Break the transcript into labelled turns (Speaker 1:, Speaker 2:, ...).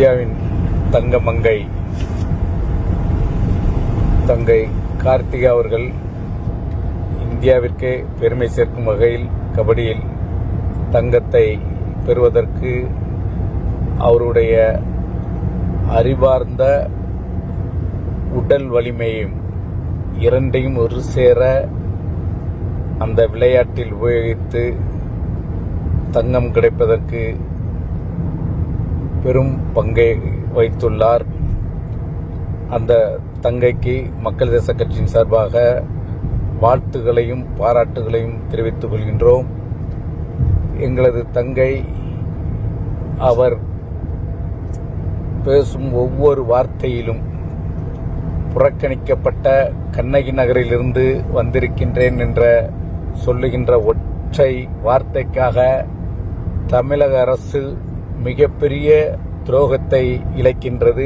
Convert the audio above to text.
Speaker 1: இந்தியாவின் தங்க மங்கை. தங்கை கார்த்திகா அவர்கள் இந்தியாவிற்கே பெருமை சேர்க்கும் வகையில் கபடியில் தங்கத்தை பெறுவதற்கு அவருடைய அறிவார்ந்த உடல் வலிமையும் இரண்டையும் ஒரு சேர அந்த விளையாட்டில் உபயோகித்து தங்கம் கிடைப்பதற்கு பெரும் பங்கை வைத்துள்ளார். அந்த தங்கைக்கு மக்கள் தேச கட்சியின் சார்பாக வாழ்த்துகளையும் பாராட்டுகளையும் தெரிவித்துக் கொள்கின்றோம். எங்களது தங்கை அவர் பேசும் ஒவ்வொரு வார்த்தையிலும் புறக்கணிக்கப்பட்ட கண்ணகி நகரிலிருந்து வந்திருக்கின்றேன் என்ற சொல்லுகின்ற ஒற்றை வார்த்தைக்காக தமிழக அரசு மிகப்பெரிய துரோகத்தை இழைக்கின்றது.